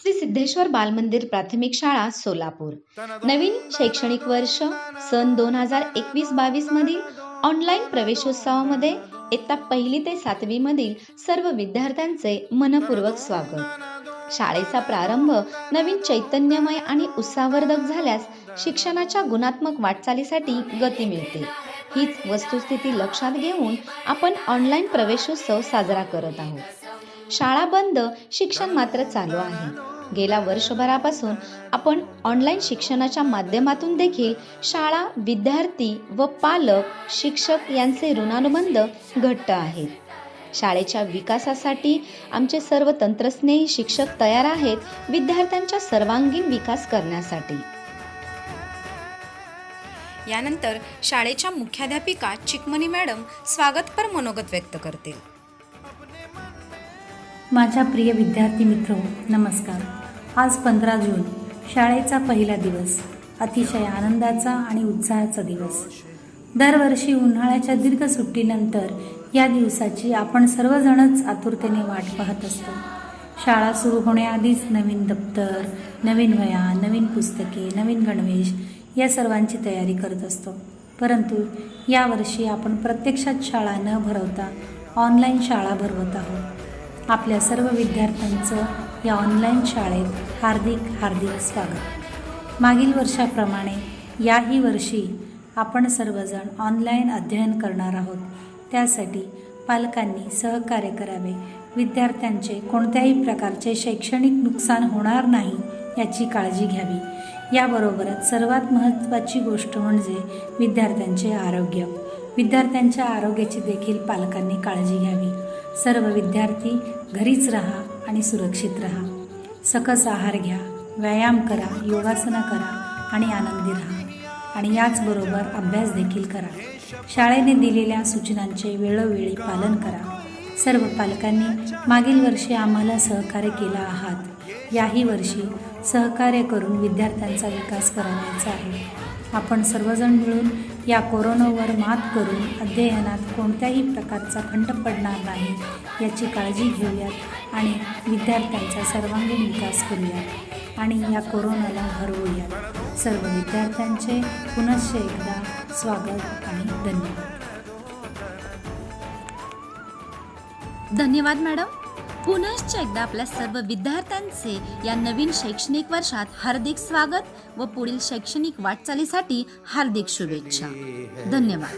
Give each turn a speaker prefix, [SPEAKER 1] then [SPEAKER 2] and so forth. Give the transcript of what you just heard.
[SPEAKER 1] श्री सिद्धेश्वर बालमंदिर प्राथमिक शाळा सोलापूर. नवीन शैक्षणिक वर्ष सन दोन हजार एकवीस बावीस मधील ऑनलाईन प्रवेशोत्सवामध्ये इयत्ता पहिली ते सातवी मधील सर्व विद्यार्थ्यांचे मनपूर्वक स्वागत. शाळेचा प्रारंभ नवीन चैतन्यमय आणि उत्साहवर्धक झाल्यास शिक्षणाच्या गुणात्मक वाटचालीसाठी गती मिळते. हीच वस्तुस्थिती लक्षात घेऊन आपण ऑनलाईन प्रवेशोत्सव साजरा करत आहोत. शाळा बंद शिक्षण मात्र चालू आहे. गेल्या वर्षभरापासून आपण ऑनलाईन शिक्षणाच्या माध्यमातून देखील शाळा विद्यार्थी व पालक शिक्षक यांचे ऋणानुबंध घट्ट आहेत. शाळेच्या विकासासाठी आमचे सर्व तंत्रस्नेही शिक्षक तयार आहेत विद्यार्थ्यांच्या सर्वांगीण विकास करण्यासाठी. यानंतर शाळेच्या मुख्याध्यापिका चिकमणी मॅडम स्वागतपर मनोगत व्यक्त करतील.
[SPEAKER 2] माझ्या प्रिय विद्यार्थी मित्र नमस्कार. आज पंधरा जून शाळेचा पहिला दिवस अतिशय आनंदाचा आणि उत्साहाचा दिवस. दरवर्षी उन्हाळ्याच्या दीर्घ सुट्टीनंतर या दिवसाची आपण सर्वजणच आतुरतेने वाट पाहत असतो. शाळा सुरू होण्याआधीच नवीन दप्तर नवीन वया नवीन पुस्तके नवीन गणवेश या सर्वांची तयारी करत असतो. परंतु यावर्षी आपण प्रत्यक्षात शाळा न भरवता ऑनलाईन शाळा भरवत आहोत. आपल्या सर्व विद्यार्थ्यांचं या ऑनलाईन शाळेत हार्दिक हार्दिक स्वागत. मागील वर्षाप्रमाणे याही वर्षी आपण सर्वजण ऑनलाईन अध्ययन करणार आहोत. त्यासाठी पालकांनी सहकार्य करावे. विद्यार्थ्यांचे कोणत्याही प्रकारचे शैक्षणिक नुकसान होणार नाही याची काळजी घ्यावी. याबरोबरच सर्वात महत्त्वाची गोष्ट म्हणजे विद्यार्थ्यांचे आरोग्य. विद्यार्थ्यांच्या आरोग्याची देखील पालकांनी काळजी घ्यावी. सर्व विद्यार्थी घरीच राहा आणि सुरक्षित राहा. सकस आहार घ्या व्यायाम करा योगासनं करा आणि आनंदी राहा. आणि याचबरोबर अभ्यास देखील करा. शाळेने दिलेल्या सूचनांचे वेळोवेळी पालन करा. सर्व पालकांनी मागील वर्षी आम्हाला सहकार्य केला आहात. याही वर्षी सहकार्य करून विद्यार्थ्यांचा विकास करावायचा आहे. आपण सर्वजण मिळून या कोरोनावर मात करून अध्ययनात कोणत्याही प्रकारचा खंड पडणार नाही याची काळजी घेऊयात आणि विद्यार्थ्यांचा सर्वांगीण विकास करूयात आणि या कोरोनाला हरवूयात. सर्व विद्यार्थ्यांचे पुनश्च एकदा स्वागत आणि धन्यवाद.
[SPEAKER 1] धन्यवाद मॅडम. पुनश्च एकदा आपल्या सर्व विद्यार्थ्यांचे या नवीन शैक्षणिक वर्षात हार्दिक स्वागत व पुढील शैक्षणिक वाटचालीसाठी हार्दिक शुभेच्छा. धन्यवाद.